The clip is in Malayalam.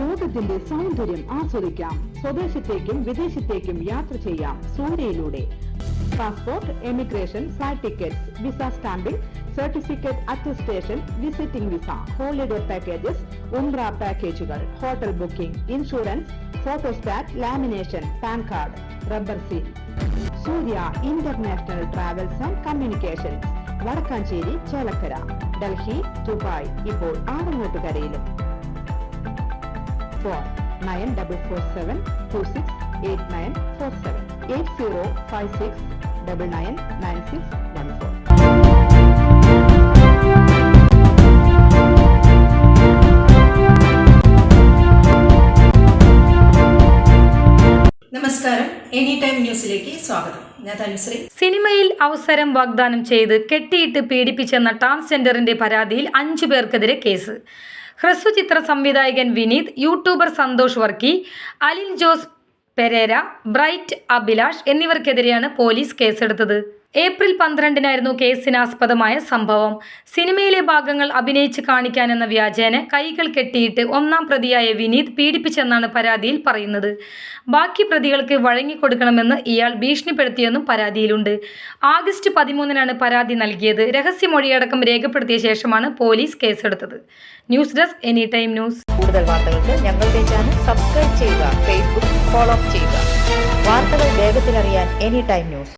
ലോകത്തിന്റെ സൗന്ദര്യം ആസ്വദിക്കാം. സ്വദേശത്തേക്കും വിദേശത്തേക്കും യാത്ര ചെയ്യാം. സൂര്യയിലൂടെ passport emigration flight tickets visa stamping certificate attestation visiting visa holiday packages ഉംറ പാക്കേജുകൾ hotel booking insurance photostat lamination PAN card rubber seal. Surya international travels and communications Vadakkanchery Chelakkara Delhi Dubai ഇപ്പോൾ ആറങ്ങോട്ടുകരയിലും phone nine double four seven two six eight nine four seven eight zero five six double nine nine six one four നമസ്കാരം. എനി ടൈം ന്യൂസിലേക്ക് സ്വാഗതം. ഞാൻ തനുശ്രീ. സിനിമയിൽ അവസരം വാഗ്ദാനം ചെയ്ത് കെട്ടിയിട്ട് പീഡിപ്പിച്ചെന്ന ട്രാൻസ്ജെൻഡറിന്റെ പരാതിയിൽ അഞ്ചു പേർക്കെതിരെ കേസ്. ഹ്രസ്വചിത്ര സംവിധായകൻ Vineeth YouTuber Santhosh Varkey Alin Jose Pereira bright Abhilash എന്നിവർക്കെതിരെയാണ് പോലീസ് കേസെടുത്തത്. ഏപ്രിൽ പന്ത്രണ്ടിനായിരുന്നു കേസിനാസ്പദമായ സംഭവം. സിനിമയിലെ ഭാഗങ്ങൾ അഭിനയിച്ച് കാണിക്കാനെന്ന വ്യാജേന കൈകൾ കെട്ടിയിട്ട് ഒന്നാം പ്രതിയായ വിനീത് പീഡിപ്പിച്ചെന്നാണ് പരാതിയിൽ പറയുന്നത്. ബാക്കി പ്രതികൾക്ക് വഴങ്ങിക്കൊടുക്കണമെന്ന് ഇയാൾ ഭീഷണിപ്പെടുത്തിയെന്നും പരാതിയിലുണ്ട്. ആഗസ്റ്റ് പതിമൂന്നിനാണ് പരാതി നൽകിയത്. രഹസ്യമൊഴിയടക്കം രേഖപ്പെടുത്തിയ ശേഷമാണ് പോലീസ് കേസെടുത്തത്. News desk any time news. കൂടുതൽ വാർത്തകൾക്ക് ഞങ്ങളുടെ ചാനൽ സബ്സ്ക്രൈബ് ചെയ്യുക ഫേസ്ബുക്ക് ഫോളോ അപ്പ് ചെയ്യുക. വാർത്തകൾ വേഗത്തിലറിയാൻ എനി ടൈം ന്യൂസ്.